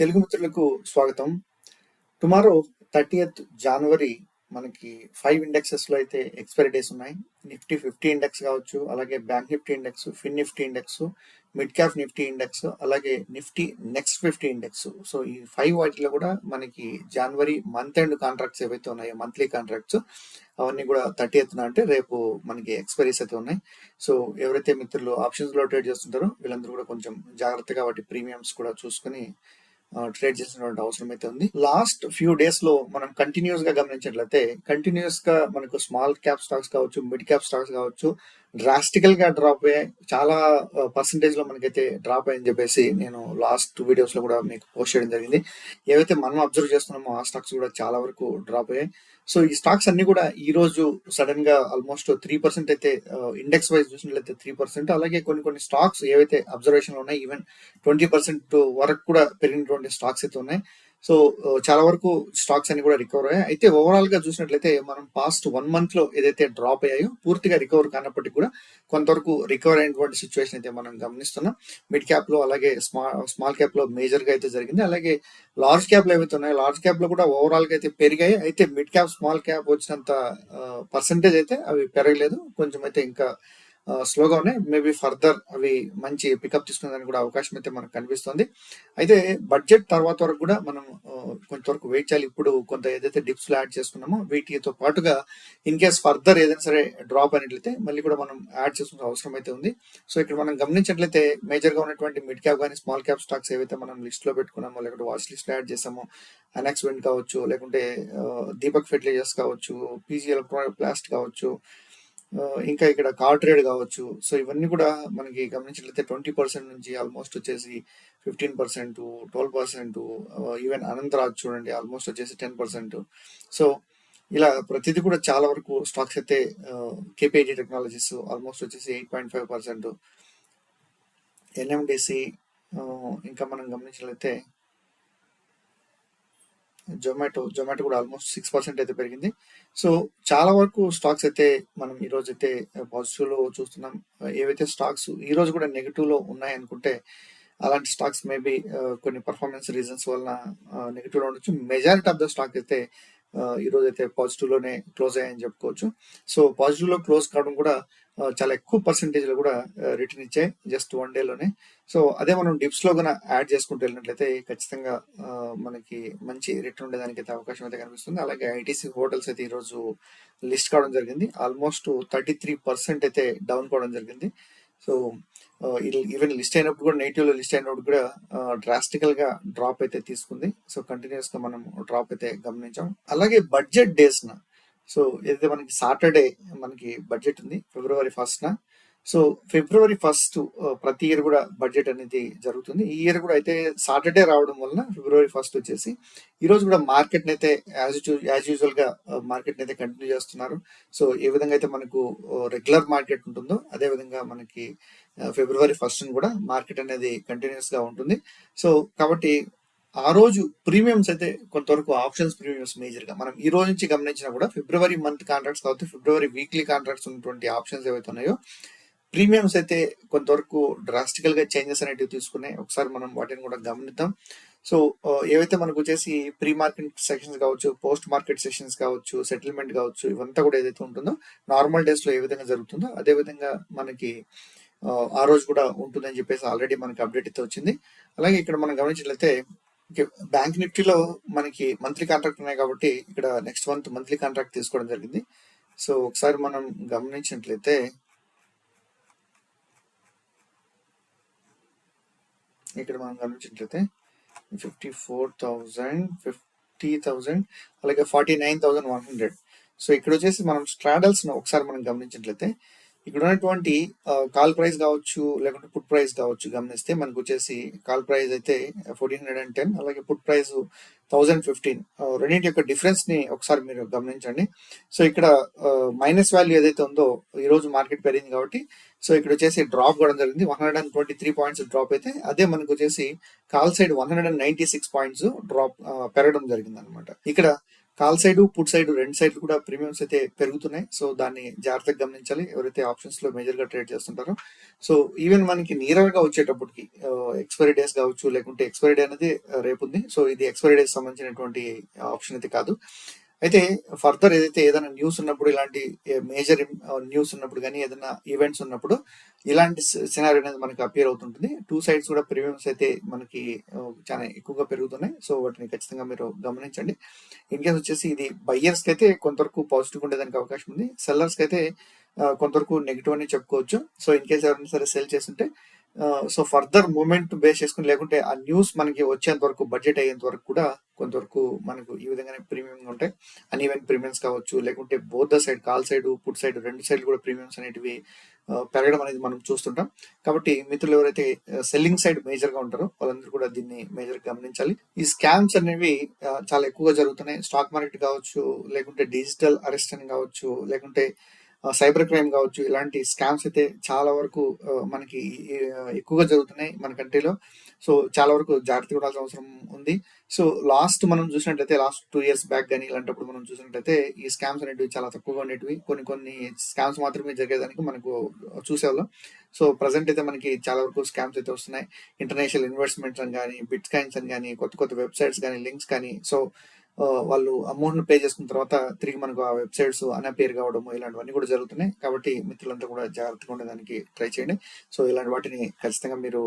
తెలుగు మిత్రులకు స్వాగతం. Tomorrow thirtieth January మనకి ఫైవ్ ఇండెక్సెస్లో అయితే ఎక్స్పైరీ డేస్ ఉన్నాయి. నిఫ్టీ ఫిఫ్టీ ఇండెక్స్ కావచ్చు అలాగే bank Nifty index Fin Nifty index mid cap Nifty index అలాగే Nifty next fifty index. So ఈ ఫైవ్ వాటిలో కూడా మనకి జనవరి మంత్ ఎండ్ కాంట్రాక్ట్స్ ఏవైతే ఉన్నాయో మంత్లీ కాంట్రాక్ట్స్ అవన్నీ కూడా థర్టీ ఎత్తున అంటే రేపు మనకి ఎక్స్పైరీస్ అయితే ఉన్నాయి. సో ఎవరైతే మిత్రులు ఆప్షన్స్లో ట్రేడ్ చేస్తుంటారో వీళ్ళందరూ కూడా కొంచెం జాగ్రత్తగా వాటి ప్రీమియమ్స్ కూడా చూసుకొని ట్రేడ్ చేసినటువంటి అవసరం అయితే ఉంది. లాస్ట్ ఫ్యూ డేస్లో మనం కంటిన్యూస్గా గమనించినట్లయితే కంటిన్యూస్గా మనకు స్మాల్ క్యాప్ స్టాక్స్ కావచ్చు మిడ్ క్యాప్ స్టాక్స్ కావచ్చు డ్రాస్టికల్గా డ్రాప్ అయ్యాయి. చాలా పర్సంటేజ్లో మనకైతే డ్రాప్ అయ్యని చెప్పేసి నేను లాస్ట్ వీడియోస్లో కూడా మీకు పోస్ట్ చేయడం జరిగింది. ఏవైతే మనం అబ్జర్వ్ చేస్తున్నామో ఆ స్టాక్స్ కూడా చాలా వరకు డ్రాప్ అయ్యాయి. సో ఈ స్టాక్స్ అన్ని కూడా ఈ రోజు సడన్గా ఆల్మోస్ట్ త్రీ పర్సెంట్ అయితే ఇండెక్స్ వైజ్ చూసినట్లయితే త్రీ పర్సెంట్ అలాగే కొన్ని కొన్ని స్టాక్స్ ఏవైతే అబ్జర్వేషన్లో ఉన్నాయి ఈవెన్ ట్వంటీ పర్సెంట్ వరకు కూడా పెరిగినటువంటి స్టాక్స్ అయితే ఉన్నాయి. సో చాలా వరకు స్టాక్స్ అన్ని కూడా రికవర్ అయ్యాయి. అయితే ఓవరాల్గా చూసినట్లయితే మనం పాస్ట్ వన్ మంత్లో ఏదైతే డ్రాప్ అయ్యాయో పూర్తిగా రికవర్ కానప్పటికీ కూడా కొంతవరకు రికవర్ అయినటువంటి సిచ్యువేషన్ అయితే మనం గమనిస్తున్నాం. మిడ్ క్యాప్లో అలాగే స్మాల్ స్మాల్ క్యాప్లో మేజర్గా అయితే జరిగింది. అలాగే లార్జ్ క్యాప్లో ఏవైతే ఉన్నాయో లార్జ్ క్యాప్లో కూడా ఓవరాల్గా అయితే పెరిగాయి. అయితే మిడ్ క్యాప్ స్మాల్ క్యాప్ వచ్చినంత పర్సంటేజ్ అయితే అవి పెరగలేదు. కొంచెం అయితే ఇంకా స్లోగానే ఉన్నాయి. మేబీ ఫర్దర్ అవి మంచి పికప్ తీసుకునేదానికి కూడా అవకాశం అయితే మనకు కనిపిస్తుంది. అయితే బడ్జెట్ తర్వాత వరకు కూడా మనం కొంతవరకు వెయిట్ చేయాలి. ఇప్పుడు కొంత ఏదైతే డిప్స్లో యాడ్ చేసుకున్నామో వీటితో పాటుగా ఇన్ కేస్ ఫర్దర్ ఏదైనా సరే డ్రాప్ అయినట్లయితే మళ్ళీ కూడా మనం యాడ్ చేసుకునే అవసరం అయితే ఉంది. సో ఇక్కడ మనం గమనించినట్లయితే మేజర్గా ఉన్నటువంటి మిడ్ క్యాప్ కానీ స్మాల్ క్యాప్ స్టాక్స్ ఏవైతే మనం లిస్ట్లో పెట్టుకున్నామో లేకుంటే వాచ్ లిస్ట్లో యాడ్ చేసామో అనెక్స్ కావచ్చు లేకుంటే దీపక్ ఫెర్టిలైజర్స్ కావచ్చు పీజీ ఎలక్ట్రానిక్ ప్లాస్ట్ కావచ్చు ఇంకా ఇక్కడ కార్ ట్రేడ్ కావచ్చు. సో ఇవన్నీ కూడా మనకి గమనించినట్లయితే ట్వంటీ పర్సెంట్ నుంచి ఆల్మోస్ట్ వచ్చేసి fifteen percent twelve percent even Anantraj చూడండి ఆల్మోస్ట్ వచ్చేసి టెన్ పర్సెంట్ సో ఇలా ప్రతిదీ కూడా చాలా వరకు స్టాక్స్ అయితే కేపీఐజీ టెక్నాలజీస్ ఆల్మోస్ట్ వచ్చేసి eight point five percent NMDC ఇంకా మనం గమనించినట్లయితే జొమాటో జొమాటో కూడా ఆల్మోస్ట్ సిక్స్ పర్సెంట్ అయితే పెరిగింది. సో చాలా వరకు స్టాక్స్ అయితే మనం ఈ రోజు అయితే పాజిటివ్లో చూస్తున్నాం. ఏవైతే స్టాక్స్ ఈ రోజు కూడా నెగిటివ్లో ఉన్నాయనుకుంటే అలాంటి స్టాక్స్ మేబీ కొన్ని పర్ఫార్మెన్స్ రీజన్స్ వలన నెగిటివ్లో ఉండొచ్చు. మెజారిటీ ఆఫ్ ద స్టాక్ అయితే ఈ రోజు అయితే పాజిటివ్లోనే క్లోజ్ అయ్యాయని చెప్పుకోవచ్చు. సో పాజిటివ్లో క్లోజ్ కావడం కూడా చాలా ఎక్కువ పర్సెంటేజ్లో కూడా రిటర్న్ ఇచ్చాయి జస్ట్ వన్ డే లోనే. సో అదే మనం డిప్స్లో కూడా యాడ్ చేసుకుంటూ వెళ్ళినట్లయితే ఖచ్చితంగా మనకి మంచి రిటర్న్ ఉండేదానికి అయితే అవకాశం అయితే కనిపిస్తుంది. అలాగే ఐటీసీ హోటల్స్ అయితే ఈ రోజు లిస్ట్ కావడం జరిగింది. ఆల్మోస్ట్ థర్టీ త్రీ పర్సెంట్ అయితే డౌన్ కావడం జరిగింది. సో ఈవెన్ లిస్ట్ అయినప్పుడు కూడా నేటివ్లో లిస్ట్ అయినప్పుడు కూడా డ్రాస్టికల్గా డ్రాప్ అయితే తీసుకుంది. సో కంటిన్యూస్గా మనం డ్రాప్ అయితే గమనించాం. అలాగే బడ్జెట్ డేస్ సో ఏదైతే మనకి సాటర్డే మనకి బడ్జెట్ ఉంది ఫిబ్రవరి ఫస్ట్ న. సో ఫిబ్రవరి ఫస్ట్ ప్రతి ఇయర్ కూడా బడ్జెట్ అనేది జరుగుతుంది. ఈ ఇయర్ కూడా అయితే సాటర్డే రావడం వలన ఫిబ్రవరి ఫస్ట్ వచ్చేసి ఈ రోజు కూడా మార్కెట్ అయితే యాజ్ యాజ్ యూజువల్గా మార్కెట్ అయితే కంటిన్యూ చేస్తున్నారు. సో ఏ విధంగా అయితే మనకు రెగ్యులర్ మార్కెట్ ఉంటుందో అదే విధంగా మనకి ఫిబ్రవరి ఫస్ట్ కూడా మార్కెట్ అనేది కంటిన్యూస్గా ఉంటుంది. సో కాబట్టి ఆ రోజు ప్రీమియమ్స్ అయితే కొంతవరకు ఆప్షన్స్ ప్రీమియంస్ మేజర్గా మనం ఈ రోజు నుంచి గమనించినా కూడా ఫిబ్రవరి మంత్ కాంట్రాక్ట్స్ కాబట్టి ఫిబ్రవరి వీక్లీ కాంట్రాక్ట్స్ ఉన్నటువంటి ఆప్షన్స్ ఏవైతే ఉన్నాయో ప్రీమియంస్ అయితే కొంతవరకు డ్రాస్టికల్గా చేంజెస్ అనేటివి తీసుకున్నాయి ఒకసారి మనం వాటిని కూడా గమనిద్దాం. సో ఏవైతే మనకు వచ్చేసి ప్రీ మార్కెట్ సెక్షన్స్ కావచ్చు పోస్ట్ మార్కెట్ సెషన్స్ కావచ్చు సెటిల్మెంట్ కావచ్చు ఇవంతా కూడా ఏదైతే ఉంటుందో నార్మల్ డేస్లో ఏ విధంగా జరుగుతుందో అదే విధంగా మనకి ఆ రోజు కూడా ఉంటుందని చెప్పేసి ఆల్రెడీ మనకి అప్డేట్ అయితే వచ్చింది. అలాగే ఇక్కడ మనం గమనించినట్లయితే బ్యాంక్ నిఫ్టీలో మనకి మంత్లీ కాంట్రాక్ట్ ఉన్నాయి కాబట్టి ఇక్కడ నెక్స్ట్ మంత్ మంత్లీ కాంట్రాక్ట్ తీసుకోవడం జరిగింది. సో ఒకసారి మనం గమనించినట్లయితే ఇక్కడ మనం గమనించినట్లయితే fifty four thousand fifty thousand అలాగే forty nine thousand one hundred. So ఇక్కడ వచ్చేసి మనం స్ట్రాడల్స్ ఒకసారి మనం గమనించినట్లయితే ఇక్కడ ఉన్నటువంటి కాల్ ప్రైస్ కావచ్చు లేకుంటే పుట్ ప్రైస్ కావచ్చు గమనిస్తే మనకు వచ్చేసి కాల్ ప్రైస్ అయితే ఫోర్టీన్ హండ్రెడ్ అండ్ టెన్ అలాగే పుట్ ప్రైస్ థౌజండ్ ఫిఫ్టీన్. రెండింటి యొక్క డిఫరెన్స్ని ఒకసారి మీరు గమనించండి. సో ఇక్కడ మైనస్ వాల్యూ ఏదైతే ఉందో ఈ రోజు మార్కెట్ పెరిగింది కాబట్టి సో ఇక్కడ వచ్చేసి డ్రాప్ కూడా జరిగింది. One hundred and twenty three points drop అయితే అదే మనకు వచ్చేసి call side one hundred and ninety six points drop పెరగడం జరిగింది అనమాట ఇక్కడ కాల్ సైడ్ పుట్ సైడ్ రెండు సైడ్లు కూడా ప్రీమియమ్స్ అయితే పెరుగుతున్నాయి. సో దాన్ని జాగ్రత్తగా గమనించాలి. ఎవరైతే ఆప్షన్స్లో మేజర్గా ట్రేడ్ చేస్తుంటారో. సో ఈవెన్ మనకి నియర్గా వచ్చేటప్పటికి ఎక్స్పైరీ డేస్ కావచ్చు లేకుంటే ఎక్స్పైరీ డే అనేది రేపు ఉంది. సో ఇది ఎక్స్పైరీ డేస్ సంబంధించినటువంటి ఆప్షన్ అయితే కాదు. అయితే ఫర్దర్ ఏదైతే ఏదైనా న్యూస్ ఉన్నప్పుడు ఇలాంటి మేజర్ న్యూస్ uh, ఉన్నప్పుడు కానీ ఏదైనా ఈవెంట్స్ ఉన్నప్పుడు ఇలాంటి సినారీ అనేది మనకి అపియర్ అవుతుంటుంది. టూ సైడ్స్ కూడా ప్రీమియమ్స్ అయితే మనకి uh, చాలా ఎక్కువగా పెరుగుతున్నాయి. సో వాటిని ఖచ్చితంగా మీరు గమనించండి. ఇన్ కేస్ వచ్చేసి ఇది బయ్యర్స్కి అయితే కొంతవరకు పాజిటివ్ ఉండేదానికి అవకాశం ఉంది. సెల్లర్స్కి అయితే uh, కొంతవరకు నెగిటివ్ అని చెప్పుకోవచ్చు. సో ఇన్ కేస్ ఎవరైనా సరే సెల్ చేస్తుంటే సో ఫర్దర్ మూమెంట్ బేస్ చేసుకుని లేకుంటే ఆ న్యూస్ మనకి వచ్చేంత వరకు బడ్జెట్ అయ్యేంత వరకు కూడా కొంతవరకు మనకు ఈ విధంగానే ప్రీమియం ఉంటాయి. అన్ఈవెన్ ప్రీమియమ్స్ కావచ్చు లేకుంటే both the side call side put side రెండు సైడ్ కూడా ప్రీమియమ్స్ అనేటివి పెరగడం అనేది మనం చూస్తుంటాం. కాబట్టి మిత్రులు ఎవరైతే సెల్లింగ్ సైడ్ మేజర్గా ఉంటారో వాళ్ళందరూ కూడా దీన్ని మేజర్ గమనించాలి. ఈ స్కామ్స్ అనేవి చాలా ఎక్కువగా జరుగుతున్నాయి. స్టాక్ మార్కెట్ కావచ్చు లేకుంటే డిజిటల్ అరెస్ట్ అని కావచ్చు లేకుంటే సైబర్ క్రైమ్ కావచ్చు ఇలాంటి స్కామ్స్ అయితే చాలా వరకు మనకి ఎక్కువగా జరుగుతున్నాయి మన కంట్రీలో. సో చాలా వరకు జాగ్రత్త ఉండాల్సిన అవసరం ఉంది. సో లాస్ట్ మనం చూసినట్లయితే లాస్ట్ టూ ఇయర్స్ బ్యాక్ కానీ ఇలాంటప్పుడు మనం చూసినట్లయితే ఈ స్కామ్స్ అనేటివి చాలా తక్కువగా ఉండేటివి. కొన్ని కొన్ని స్కామ్స్ మాత్రమే జరిగేదానికి మనకు చూసేవాళ్ళం. సో ప్రజెంట్ అయితే మనకి చాలా వరకు స్కామ్స్ అయితే వస్తున్నాయి. ఇంటర్నేషనల్ ఇన్వెస్ట్మెంట్స్ అని కానీ బిట్ కాయిన్స్ అని కానీ కొత్త కొత్త వెబ్సైట్స్ కానీ లింక్స్ కానీ. సో వాళ్ళు అమౌంట్ పే చేసుకున్న తర్వాత తిరిగి మనకు ఆ వెబ్సైట్స్ అన్అపేర్ కావడము ఇలాంటివన్నీ కూడా జరుగుతున్నాయి. కాబట్టి మిత్రులంతా కూడా జాగ్రత్తగా ఉండడానికి ట్రై చేయండి. సో ఇలాంటి వాటిని ఖచ్చితంగా మీరు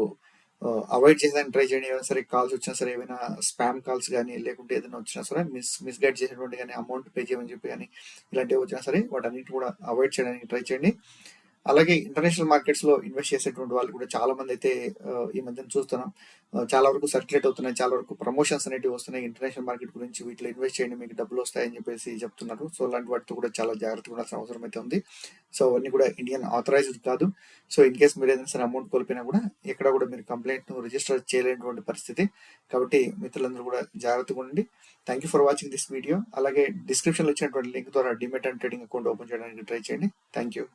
అవాయిడ్ చేసేదానికి ట్రై చేయండి. ఏమైనా సరే కాల్స్ వచ్చినా సరే ఏమైనా స్పామ్ కాల్స్ కానీ లేకుంటే ఏదైనా వచ్చినా సరే మిస్ మిస్గైడ్ చేసినటువంటి కానీ అమౌంట్ పే చేయమని చెప్పి కానీ ఇలాంటివి వచ్చినా సరే వాటన్నిటి కూడా అవాయిడ్ చేయడానికి ట్రై చేయండి. అలాగే ఇంటర్నేషనల్ మార్కెట్స్లో ఇన్వెస్ట్ చేసేటువంటి వాళ్ళు కూడా చాలా మంది అయితే ఈ మధ్యన చూస్తున్నాం. చాలా వరకు సర్క్యులేట్ అవుతున్నాయి చాలా వరకు ప్రమోషన్స్ అనేవి వస్తున్నాయి. ఇంటర్నేషనల్ మార్కెట్ గురించి వీటిలో ఇన్వెస్ట్ చేయండి మీకు డబ్బులు వస్తాయని చెప్పేసి చెప్తున్నారు. సో అలాంటి వాటితో కూడా చాలా జాగ్రత్తగా ఉండాల్సిన అవసరం అయితే ఉంది. సో అవన్నీ కూడా ఇండియన్ ఆథరైజ్డ్ కాదు. సో ఇన్ కేస్ మీరు ఏదైనా సరే అమౌంట్ కోల్పోయినా కూడా ఎక్కడ కూడా మీరు కంప్లైంట్ రిజిస్టర్ చేయలేనటువంటి పరిస్థితి. కాబట్టి మిత్రులందరూ కూడా జాగ్రత్తగా ఉండండి. Thank you for watching this video అలాగే డిస్క్రిప్షన్లో ఇచ్చినటువంటి లింక్ ద్వారా demat and trading account open చేయడానికి ట్రై చేయండి. Thank you